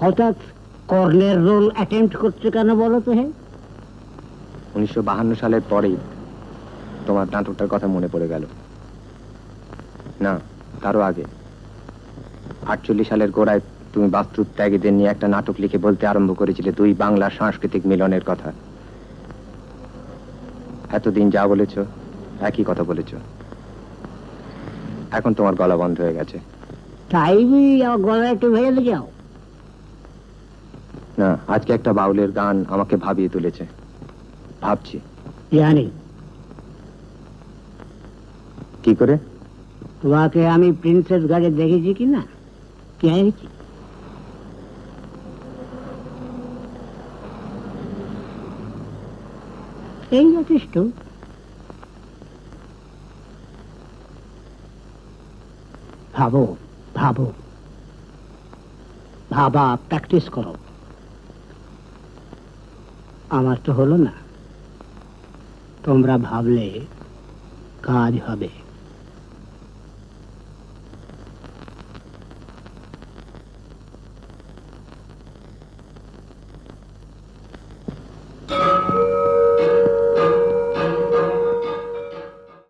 হঠাৎ কর্ণের role attempt করছে কেন বলো তো হ্যাঁ উনিশশো সালের পরেই তোমার নাটকটার কথা মনে পড়ে গেল। না তারও আগে। আটচল্লিশ সালের গোড়ায় তুমি বাস্তুর ত্যাগীদের নিয়ে একটা নাটক লিখে বলতে আরম্ভ করেছিলে দুই বাংলার সাংস্কৃতিক মিলনের কথা। এতদিন যা বলেছ একই কথা বলেছ। এখন তোমার গলা বন্ধ হয়ে গেছে। তাই গলা একটু ভেঙে যাও না আজকে একটা বাউলের গান আমাকে ভাবিয়ে তুলেছে। ভাবছি। জানি কি করে? তোমাকে আমি প্রিন্সেস গাড়ি দেখেছি কি না? কে হয়েছি এই যথেষ্ট। ভাবো ভাবো। ভাবা প্র্যাকটিস করো। আমার তো হলো না। তোমরা ভাবলে কাজ হবে।